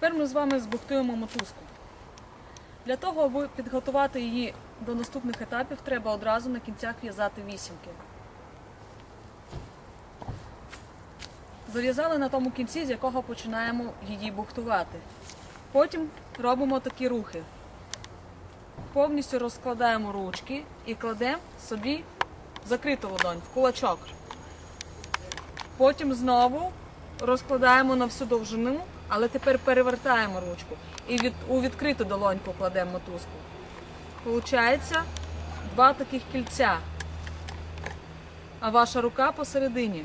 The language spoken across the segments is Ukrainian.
Тепер ми з вами збухтуємо мотузку. Для того, аби підготувати її до наступних етапів, треба одразу на кінцях в'язати вісімки. Зав'язали на тому кінці, з якого починаємо її бухтувати. Потім робимо такі рухи. Повністю розкладаємо ручки і кладемо собі закриту ладонь в кулачок. Потім знову розкладаємо на всю довжину, але тепер перевертаємо ручку і від, у відкриту долоньку кладемо мотузку. Получається два таких кільця, а ваша рука посередині.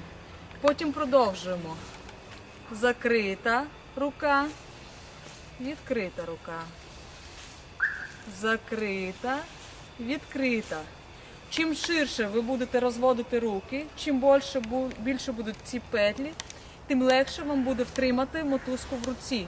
Потім продовжуємо. Закрита рука, відкрита рука. Закрита, відкрита. Чим ширше ви будете розводити руки, чим більше, будуть ці петлі, тим легше вам буде втримати мотузку в руці.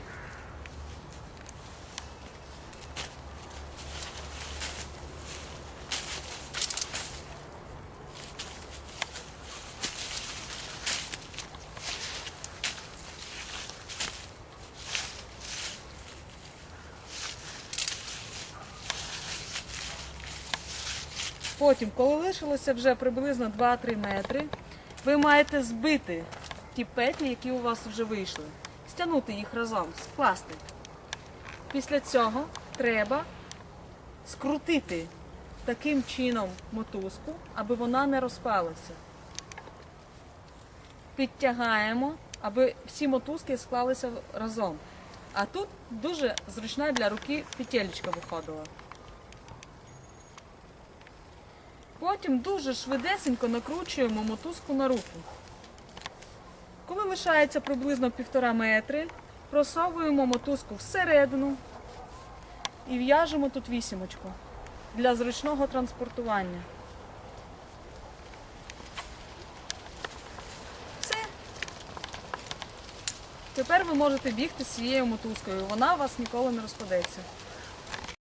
Потім, коли лишилося вже приблизно 2-3 метри, ви маєте збити ті петлі, які у вас вже вийшли, стягнути їх разом, скласти. Після цього треба скрутити таким чином мотузку, аби вона не розпалася. Підтягаємо, аби всі мотузки склалися разом. А тут дуже зручна для руки петелечка виходила. Потім дуже швидесенько накручуємо мотузку на руку. Коли лишається приблизно півтора метри, просовуємо мотузку всередину і в'яжемо тут вісімочку для зручного транспортування. Все. Тепер ви можете бігти з цією мотузкою, вона у вас ніколи не розпадеться.